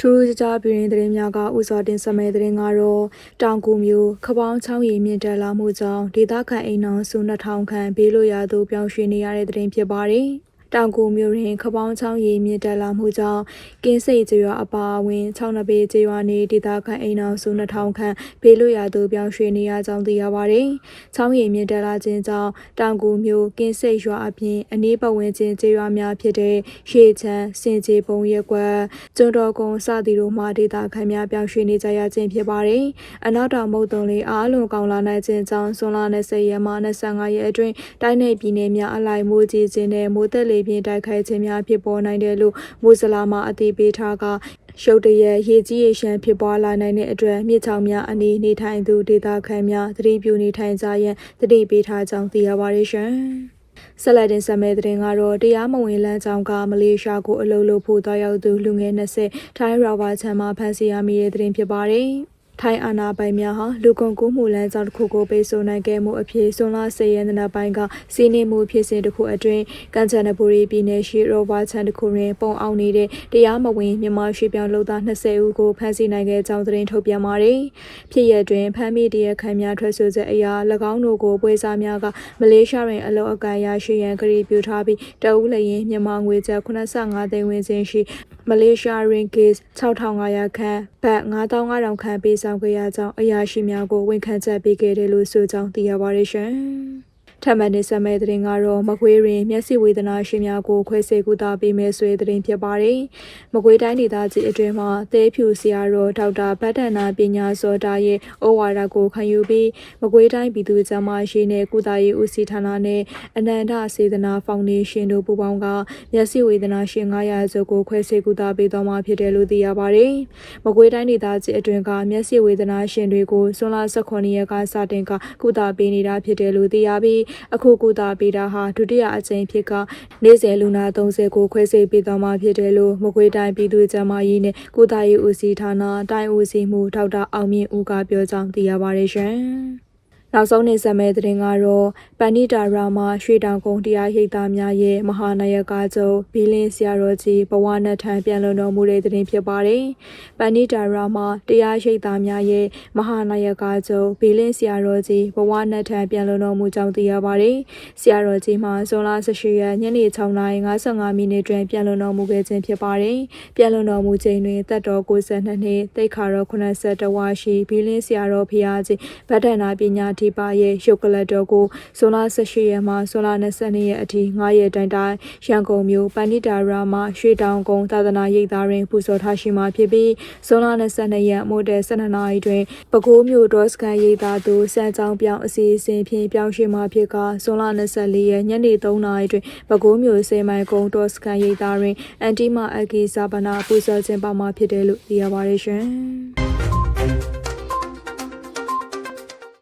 ထူးခြားပြည်ရင်သတင်းများကဥစွာတင်ဆက်မဲ့သတင်းကတော့တောင်ကူမျိုးခပောင်းချောင်းရည်မြင့်တက်လာမှုကြောင့်ဒေသခံအိမ်တော်စု2000ခန့်ဘေးလွတ်ရာသို့ပြောင်းရွှေ့နေရတဲ့သတင်းဖြစ်ပါတယ်။ တောင်ကူမျိုးတွင်ခပောင်းချောင်းရည်မြင့်တက်လာမှုကြောင့်ကင်းစိတ်ကျွာအပါအဝင်6နှစ်ပေကျွာနေဒေသခံအိမ်တော်စု2000ခန့်ဘေးလွတ်ရာသို့ပြောင်းရွှေ့နေရကြောင်းသိရပါတယ်။ချောင်းရည်မြင့်တက်လာခြင်းကြောင့်တောင်ကူမျိုးကင်းစိတ်ရွာအပြင်အနီးပတ်ဝန်းကျင်ကျွာများဖြစ်တဲ့ရှေ့ချမ်းစင်ကြီးပုံရက်ကွက်ကျွန်းတော်ကုန်းစသည်တို့မှဒေသခံများပြောင်းရွှေ့နေကြရခြင်းဖြစ်ပါတယ်။အနောက်တောင်မုတ်တုံလေးအားလုံးကောင်းလာနိုင်ခြင်းကြောင့်ဇွန်လ20ရက်မှ25ရက်အတွင်းတိုင်းနယ်ပြည်နယ်များအလိုက်မိုးကြီးခြင်းနဲ့မိုးသက်လေပြင်းတိုက်ခိုက်ခြင်းများဖြစ်ပေါ်နိုင်တယ်လို့မိုးစလာမှအသိပေးထားကရှုပ်တရက်ရေကြီးရေရှမ်းဖြစ်ပွားလာနိုင်တဲ့အတွက်မြစ်ချောင်းများအနီးနေထိုင်သူဒေသခံများသတိပြုနေထိုင်ကြရန်သတိပေးထားကြောင်းသိရပါတယ်ရှင်။ဆက်လက်တင်ဆက်မယ့်သတင်းကတော့တရားမဝင်လမ်းကြောင်းကမလေးရှားကိုအလုပ်လုပ်ဖို့တောက်ရောက်သူလူငယ်20ထိုင်းရာဘာချမ်းမှာဖမ်းဆီးရမိတဲ့သတင်းဖြစ်ပါတယ်။ ထိုင်းအာဏာပိုင်များဟာလူကုန်ကူးမှုလမ်းကြောင်းတစ်ခုကိုပိတ်ဆို့နိုင်ခဲ့မှုအဖြစ်ဆွန်လာစေရန်နပိုင်းကစီးနှင်းမှုဖြစ်စဉ်တစ်ခုအတွင်းကန်ချန်နဘူရီပြည်နယ်ရှိရောဘာချန်တစ်ခုတွင်ပုံအောင်နေတဲ့တရားမဝင်မြန်မာရွှေပြောင်းလုပ်သား20ဦးကိုဖမ်းဆီးနိုင်ခဲ့ကြောင်းသတင်းထုတ်ပြန်ပါတယ်။ဖြစ်ရတွင်ဖမ်းမိတရားခံများထွက်ဆိုချက်အရာ၎င်းတို့ကိုပွဲစားများကမလေးရှားတွင်အလောက်အကန်ရရှိရန်ကြိပြုထားပြီးတအုပ်လျင်မြန်မာငွေကျပ်85သိန်းဝန်းကျင်ရှိ မလေးရှား ringgit 6500ခန့်ဘတ်9500ခန့်ပေးဆောင်ခဲ့ရကြောင်းအရာရှိများကိုဝန်ခံချက်ပေးခဲ့တယ်လို့ဆိုကြောင်းသိရပါတယ်ရှင်။ ထပ်မံနေဆက်မဲ့သတင်းကတော့မကွေးတွင်မျက်စိဝေဒနာရှင်များကိုခွဲစိတ်ကုသပေးမယ်ဆိုတဲ့သတင်းဖြစ်ပါတယ်။မကွေးတိုင်းဒေသကြီးအတွင်းမှာသဲဖြူဆရာတော်ဒေါက်တာဗတ္တနာပညာစောတာရဲ့ဩဝါဒကိုခံယူပြီးမကွေးတိုင်းပြည်သူ့ကျန်းမာရေးနဲ့ကုသရေးဦးစီးဌာနနဲ့အနန္တစေတနာဖောင်ဒေးရှင်းတို့ပူးပေါင်းကမျက်စိဝေဒနာရှင်900ကျော်ကိုခွဲစိတ်ကုသပေးသွားမှာဖြစ်တယ်လို့သိရပါတယ်။မကွေးတိုင်းဒေသကြီးအတွင်းကမျက်စိဝေဒနာရှင်တွေကိုဇွန်လ18ရက်ကစတင်ကကုသပေးနေတာဖြစ်တယ်လို့သိရပြီးအခုကုသပေးတာဟာဒုတိယအကြိမ်ဖြစ်ကနေ့စဉ်လူနာ30ကိုခွဲစိတ်ပေးသွားမှာဖြစ်တယ်လို့မကွေးတိုင်းပြည်သူ့ကျန်းမာရေးနဲ့ကုသရေးဦးစီးဌာနတိုင်းဦးစီးမှုဒေါက်တာအောင်မြင့်ဦးကပြောကြောင်းသိရပါတယ်ရှင်။ နောက်ဆုံးနေဆက်မဲ့သတင်းကတော့ပန်နီတာရာမှာရွှေတောင်ကုန်းတရားရိပ်သားများရဲ့မဟာနာယကချုပ်ဘီလင်းဆရာတော်ကြီးဘဝနဲ့ထံပြန်လွန်တော်မူတဲ့သတင်းဖြစ်ပါတယ်။ပန်နီတာရာမှာတရားရိပ်သားများရဲ့မဟာနာယကချုပ်ဘီလင်းဆရာတော်ကြီးဘဝနဲ့ထံပြန်လွန်တော်မူကြောင်းသိရပါတယ်။ဆရာတော်ကြီးမှာဇွန်လ18ရက်ညနေ6:55မိနစ်တွင်ပြန်လွန်တော်မူခဲ့ခြင်းဖြစ်ပါတယ်။ပြန်လွန်တော်မူချိန်တွင်သက်တော်62နှစ်တိတ်ခါတော်82ဝါရှိဘီလင်းဆရာတော်ဖျားကြီးဗဒ္ဒနာပညာဒီပါရဲ့ရုပ်ကလတ်တော်ကိုဇွန်လ18ရက်မှဇွန်လ22ရက်အထိ9ရက်တိုင်တိုင်ရန်ကုန်မြို့ပန္နိတာရာမှာရွှေတောင်ကုန်းသာသနာရိပ်သားတွင်ပူဇော်ထားရှိမှာဖြစ်ပြီးဇွန်လ22ရက်မို့တဲ့12နာရီတွင်ပဲခူးမြို့ဒေါ်စကန်ရိပ်သားသို့စံကြောင်းပြောင်းအစီအစဉ်ဖြင့်ပြောင်းရွှေ့မှာဖြစ်ကဇွန်လ24ရက်ညနေ3နာရီတွင်ပဲခူးမြို့စေမိုင်ကုန်းဒေါ်စကန်ရိပ်သားတွင်အန်တီမာအကီဇာပနာပူဇော်ခြင်းပါမှာဖြစ်တယ်လို့သိရပါတယ်ရှင်။